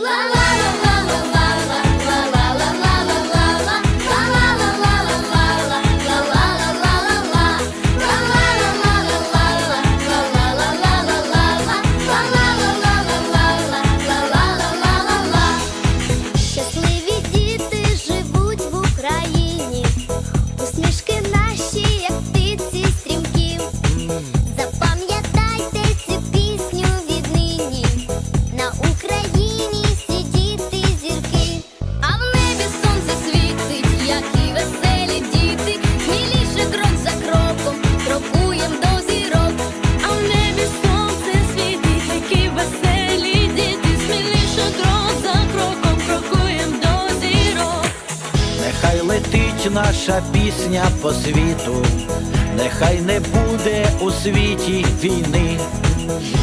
la la Нехай летить наша пісня по світу, нехай не буде у світі війни.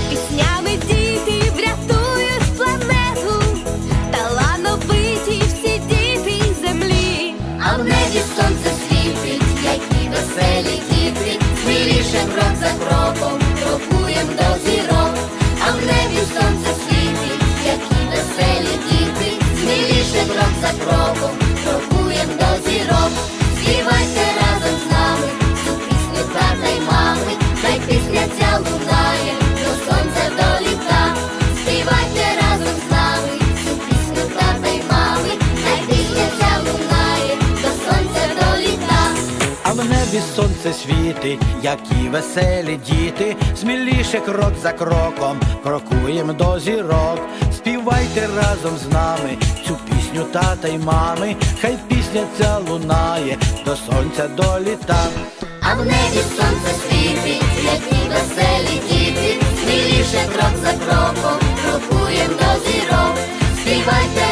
Піснями діти врятують планету, талановиті всі діти землі. А в небі сонце світить, які веселі діти, сміліше крок за кроком, крокуєм до зірок. А в небі сонце світить, які веселі діти, сміліше крок за кроком, в небі сонце світить, які веселі діти, сміліше крок за кроком, крокуєм до зірок, співайте разом з нами цю пісню тата й мами, хай пісня ця лунає, до сонця до літа. А в небі сонце світить, які веселі діти, сміліше крок за кроком, крокуєм до зірок, співайте.